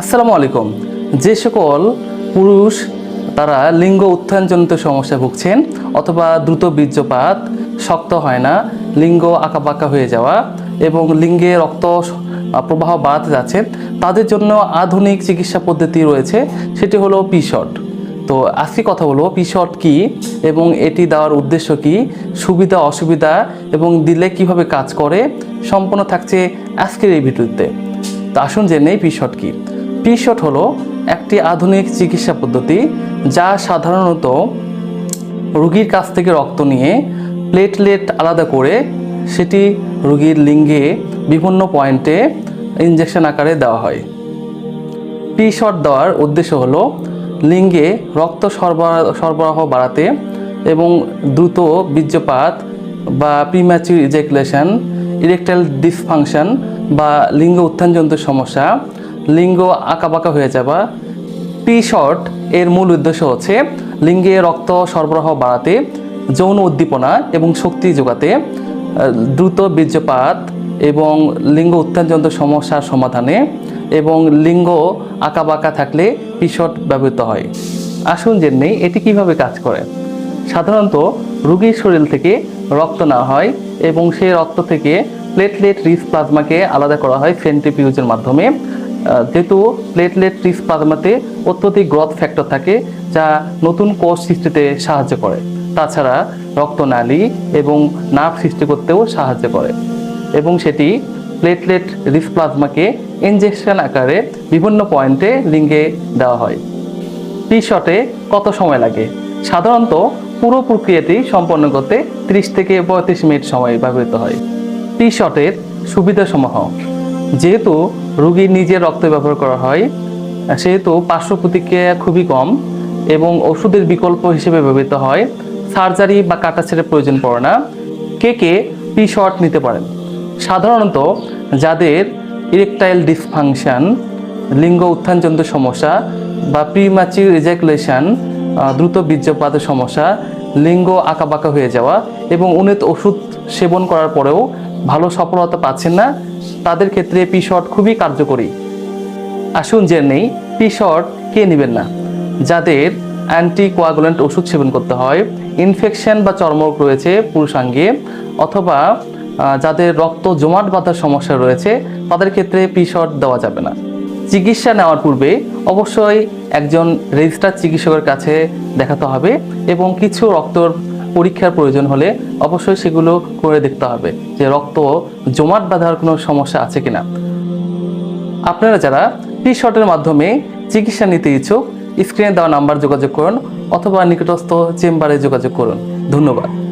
আসসালামু আলাইকুম। যে সকল পুরুষ তারা লিঙ্গ উত্থানজনিত সমস্যা ভুগছেন অথবা দ্রুত বীর্যপাত, শক্ত হয় না, লিঙ্গ আঁকাবাঁকা হয়ে যাওয়া এবং লিঙ্গে রক্ত প্রবাহ বাড়াতে যাচ্ছে তাদের জন্য আধুনিক চিকিৎসা পদ্ধতি রয়েছে, সেটি হলো পিশট তো আজকে কথা বলব পিশট কি এবং এটি দেওয়ার উদ্দেশ্য কি, সুবিধা, অসুবিধা এবং দিলে কীভাবে কাজ করে, সম্পূর্ণ থাকছে আজকের এই ভিডিওতে। তো আসুন জেনে পিশট কি। পিশট হলো একটি আধুনিক চিকিৎসা পদ্ধতি যা সাধারণত রুগীর কাছ থেকে রক্ত নিয়ে প্লেটলেট আলাদা করে সেটি রুগীর লিঙ্গে বিভিন্ন পয়েন্টে ইনজেকশন আকারে দেওয়া হয়। পি শট দেওয়ার উদ্দেশ্য হলো লিঙ্গে রক্ত সরবরাহ সরবরাহ বাড়াতে এবং দ্রুত বীর্যপাত বা প্রিম্যাচুর ইজেকুলেশন ইরেকটাইল ডিসফাংশন বা লিঙ্গ উত্থানজনিত সমস্যা লিঙ্গ আঁকাবাঁকা হয়ে যাওয়া পি শট এর মূল উদ্দেশ্য হচ্ছে লিঙ্গে রক্ত সরবরাহ বাড়াতে, যৌন উদ্দীপনা এবং শক্তি যোগাতে দ্রুত বীর্যপাত এবং লিঙ্গ উত্থানজনিত সমস্যার সমাধানে এবং লিঙ্গ আঁকাবাঁকা থাকলে পিশট ব্যবহৃত হয়। আসুন জেনে নেই এটি কীভাবে কাজ করে। সাধারণত রোগীর শরীর থেকে রক্ত নেওয়া হয় এবং সেই রক্ত থেকে প্লেটলেট রিচ প্লাজমাকে আলাদা করা হয় সেন্ট্রিফিউজের মাধ্যমে। যেহেতু প্লেটলেট রিস প্লাজমাতে অত্যধিক গ্রথ ফ্যাক্টর থাকে যা নতুন কোষ সৃষ্টিতে সাহায্য করে। তাছাড়া রক্তনালী এবং নার্ভ সৃষ্টি করতেও সাহায্য করে এবং সেটি প্লেটলেট রিস প্লাজমাকে ইনজেকশন আকারে বিভিন্ন পয়েন্টে লিঙ্গে দেওয়া হয়। টি শটে কত সময় লাগে? সাধারণত পুরো প্রক্রিয়াটি সম্পন্ন করতে 30 থেকে পঁয়ত্রিশ মিনিট সময় ব্যবহৃত হয়। টি শটের সুবিধাসমূহ। যেহেতু রোগীর নিজের রক্ত ব্যবহার করা হয়, সেহেতু পার্শ্ব প্রতিক্রিয়া খুবই কম এবং ওষুধের বিকল্প হিসেবে ব্যবহৃত হয়। সার্জারি বা কাটা ছেড়ে প্রয়োজন পড়ে না। কে কে টি শট নিতে পারেন। সাধারণত যাদের ইরেকটাইল ডিসফাংশন লিঙ্গ উত্থানজনিত সমস্যা বা প্রিম্যাচিউর ইজাকুলেশন দ্রুত বীর্যপাতের সমস্যা, লিঙ্গ আঁকাবাঁকা হয়ে যাওয়া এবং উন্নত ওষুধ সেবন করার পরেও ভালো সফলতা পাচ্ছেন না তাদের ক্ষেত্রে পি শট খুবই কার্যকরী। আসুন জেনে নেই পি শট কে নেবেন না। যাদের অ্যান্টি কোয়াগুলেন্ট ওষুধ সেবন করতে হয় ইনফেকশন বা চর্মরোগ রয়েছে পুরুষাঙ্গে, অথবা যাদের রক্ত জমাট বাঁধার সমস্যা রয়েছে, তাদের ক্ষেত্রে পি শট দেওয়া যাবে না। চিকিৎসা নেওয়ার পূর্বে অবশ্যই একজন রেজিস্টার চিকিৎসকের কাছে দেখাতে হবে এবং কিছু রক্তর পরীক্ষার প্রয়োজন হলে অবশ্যই সেগুলো করে দেখতে হবে যে রক্ত জমাট বাঁধার কোনো সমস্যা আছে কিনা। আপনারা যারা টি শটের মাধ্যমে চিকিৎসা নিতে ইচ্ছুক, স্ক্রিনে দেওয়া নাম্বার যোগাযোগ করুন অথবা নিকটস্থ চেম্বারে যোগাযোগ করুন। ধন্যবাদ।